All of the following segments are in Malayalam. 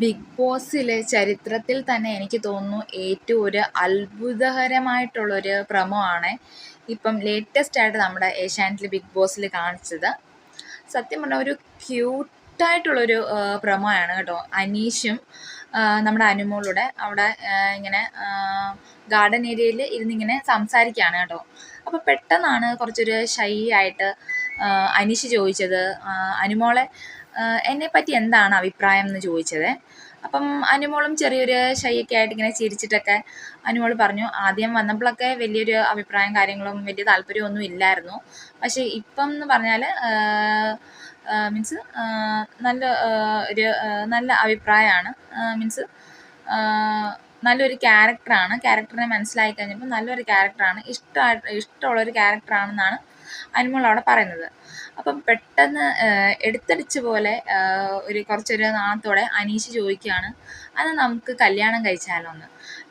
ബിഗ് ബോസിലെ ചരിത്രത്തിൽ തന്നെ എനിക്ക് തോന്നുന്നു ഏറ്റവും ഒരു അത്ഭുതകരമായിട്ടുള്ളൊരു പ്രമോ ആണ്. ഇപ്പം ലേറ്റസ്റ്റ് ആയിട്ട് നമ്മുടെ ഏഷ്യാനെറ്റിൽ ബിഗ് ബോസിൽ കാണിച്ചത്. സത്യം പറഞ്ഞാൽ ഒരു ക്യൂട്ടായിട്ടുള്ളൊരു പ്രമോ ആണ് കേട്ടോ. അനീഷും നമ്മുടെ അനുമോളൂടെ അവിടെ ഇങ്ങനെ ഗാർഡൻ ഏരിയയിൽ ഇരുന്നിങ്ങനെ സംസാരിക്കുകയാണ് കേട്ടോ. അപ്പോൾ പെട്ടെന്നാണ് കുറച്ചൊരു ഷൈ ആയിട്ട് അനീഷ് ചോദിച്ചത് അനുമോളെ എന്നെ പറ്റി എന്താണ് അഭിപ്രായം എന്ന് ചോദിച്ചത്? അപ്പം അനുമോളും ചെറിയൊരു ഷൈയൊക്കെ ആയിട്ട് ഇങ്ങനെ ചിരിച്ചിട്ടൊക്കെ അനുമോൾ പറഞ്ഞു ആദ്യം വന്നപ്പോഴൊക്കെ വലിയൊരു അഭിപ്രായം കാര്യങ്ങളും വലിയ താല്പര്യമൊന്നും ഇല്ലായിരുന്നു. പക്ഷേ ഇപ്പം എന്ന് പറഞ്ഞാൽ മീൻസ് നല്ല ഒരു നല്ല അഭിപ്രായമാണ്. മീൻസ് നല്ലൊരു ക്യാരക്ടറാണ്. ക്യാരക്ടറിനെ മനസ്സിലായി കഴിഞ്ഞപ്പോൾ നല്ലൊരു ക്യാരക്ടറാണ്. ഇഷ്ടമായിട്ട് ഇഷ്ടമുള്ളൊരു ക്യാരക്ടറാണെന്നാണ് അനുമോൾ പറയുന്നത്. അപ്പം പെട്ടെന്ന് എടുത്തടിച്ച് പോലെ ഒരു കുറച്ചൊരു നാണത്തോടെ അനീഷ് ചോദിക്കുകയാണ് അത് നമുക്ക് കല്യാണം കഴിച്ചാലോ എന്ന്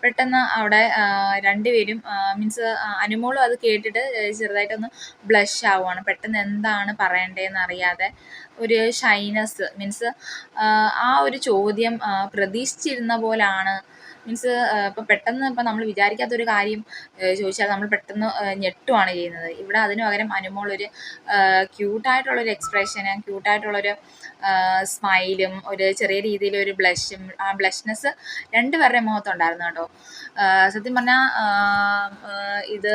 പെട്ടെന്ന് അവിടെ രണ്ടുപേരും മീൻസ് അനുമോളും അത് കേട്ടിട്ട് ചെറുതായിട്ടൊന്ന് ബ്ലഷ് ആവുകയാണ് പെട്ടെന്ന് എന്താണ് പറയണ്ടതെന്ന് അറിയാതെ ഒരു ഷൈനസ് മീൻസ് ആ ഒരു ചോദ്യം പ്രതീക്ഷിച്ചിരുന്ന പോലാണ്. മീൻസ് ഇപ്പം പെട്ടെന്ന് ഇപ്പം നമ്മൾ വിചാരിക്കാത്തൊരു കാര്യം ചോദിച്ചാൽ നമ്മൾ പെട്ടെന്ന് ഞെട്ടുവാണ് ചെയ്യുന്നത്. ഇവിടെ അതിന് പകരം അനുമോൾ ഒരു ക്യൂട്ടായിട്ടുള്ളൊരു എക്സ്പ്രഷന് ക്യൂട്ടായിട്ടുള്ളൊരു സ്മൈലും ഒരു ചെറിയ രീതിയിലൊരു ബ്ലഷും ആ ബ്ലഷ്നെസ് രണ്ടുപേരുടെ മുഖത്തുണ്ടായിരുന്നു കേട്ടോ. സത്യം പറഞ്ഞാൽ ഇത്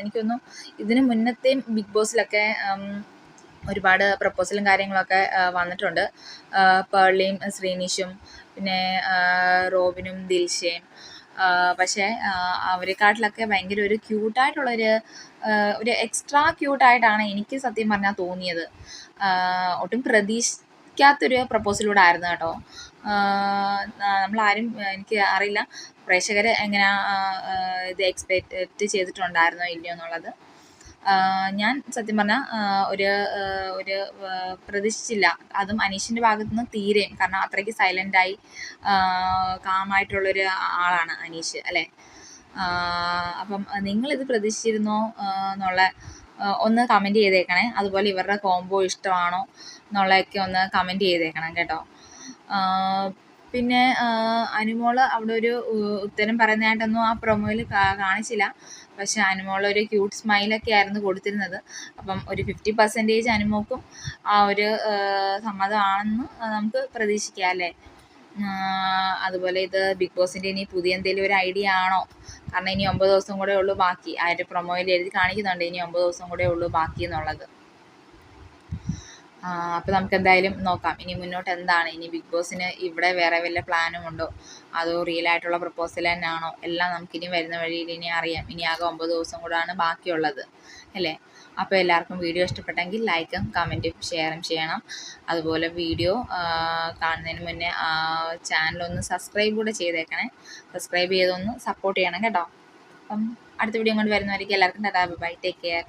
എനിക്കൊന്നും ഇതിന് മുന്നത്തെയും ബിഗ് ബോസിലൊക്കെ ഒരുപാട് പ്രപ്പോസലും കാര്യങ്ങളൊക്കെ വന്നിട്ടുണ്ട്. പേളിയും ശ്രീനിഷും പിന്നെ റോബിനും ദിൽഷയും. പക്ഷേ അവരെക്കാട്ടിലൊക്കെ ഭയങ്കര ഒരു ക്യൂട്ടായിട്ടുള്ളൊരു ഒരു എക്സ്ട്രാ ക്യൂട്ടായിട്ടാണ് എനിക്ക് സത്യം പറഞ്ഞാൽ തോന്നിയത്. ഒട്ടും ഒട്ടും പ്രതീക്ഷിക്കാത്തൊരു പ്രപ്പോസലൂടെ ആയിരുന്നു കേട്ടോ നമ്മളാരും എനിക്ക് അറിയില്ല. പ്രേക്ഷകർ എങ്ങനെ ഇത് എക്സ്പെക്റ്റ് ചെയ്തിട്ടുണ്ടായിരുന്നോ ഇല്ലയോ എന്നുള്ളത്. ഞാൻ സത്യം പറഞ്ഞാൽ ഒരു ഒരു പ്രതീക്ഷിച്ചില്ല. അതും അനീഷിന്റെ ഭാഗത്തു നിന്ന് തീരെയും കാരണം അത്രയ്ക്ക് സൈലന്റായി കാമായിട്ടുള്ളൊരു ആളാണ് അനീഷ് അല്ലേ? അപ്പം നിങ്ങളിത് പ്രതീക്ഷിച്ചിരുന്നോ എന്നുള്ള ഒന്ന് കമന്റ് ചെയ്തേക്കണേ. അതുപോലെ ഇവരുടെ കോംബോ ഇഷ്ടമാണോ എന്നുള്ളതൊക്കെ ഒന്ന് കമന്റ് ചെയ്തേക്കണം കേട്ടോ. പിന്നെ അനുമോൾ അവിടെ ഒരു ഉത്തരം പറയുന്നതായിട്ടൊന്നും ആ പ്രൊമോയിൽ കാണിച്ചില്ല. പക്ഷെ അനുമോൾ ഒരു ക്യൂട്ട് സ്മൈലൊക്കെ ആയിരുന്നു കൊടുത്തിരുന്നത്. അപ്പം ഒരു ഫിഫ്റ്റി പെർസെന്റേജ് അനുമോക്കും ആ ഒരു സമ്മതമാണെന്ന് നമുക്ക് പ്രതീക്ഷിക്കാം അല്ലേ? അതുപോലെ ഇത് ബിഗ് ബോസിന്റെ ഇനി പുതിയ എന്തെങ്കിലും ഒരു ഐഡിയ ആണോ കാരണം ഇനി ഒമ്പത് ദിവസം കൂടെ ഉള്ളൂ ബാക്കി. ആ ഒരു പ്രൊമോയിൽ എഴുതി കാണിക്കുന്നുണ്ട്. ഇനി ഒമ്പത് ദിവസം കൂടെ ഉള്ളൂ ബാക്കി എന്നുള്ളത്. അപ്പോൾ നമുക്ക് എന്തായാലും നോക്കാം. ഇനി മുന്നോട്ട് എന്താണ് ഇനി ബിഗ് ബോസിന് ഇവിടെ വേറെ വല്ല പ്ലാനും ഉണ്ടോ? അതോ റിയൽ ആയിട്ടുള്ള പ്രപ്പോസൽ തന്നെയാണോ എല്ലാം നമുക്കിനി വരുന്ന വഴിയിൽ ഇനി അറിയാം. ഇനി ആകെ ഒമ്പത് ദിവസം കൂടാണ് ബാക്കിയുള്ളത്. അല്ലേ? അപ്പോൾ എല്ലാവർക്കും വീഡിയോ ഇഷ്ടപ്പെട്ടെങ്കിൽ ലൈക്കും കമന്റും ഷെയറും ചെയ്യണം. അതുപോലെ വീഡിയോ കാണുന്നതിന് മുന്നേ ചാനലൊന്ന് സബ്സ്ക്രൈബ് കൂടെ ചെയ്തേക്കണേ. സബ്സ്ക്രൈബ് ചെയ്തൊന്ന് സപ്പോർട്ട് ചെയ്യണം കേട്ടോ. അപ്പം അടുത്ത വീഡിയോ കൊണ്ട് വരുന്നവരേക്കും എല്ലാവർക്കും ടാറ്റാ. ബൈ. Take care.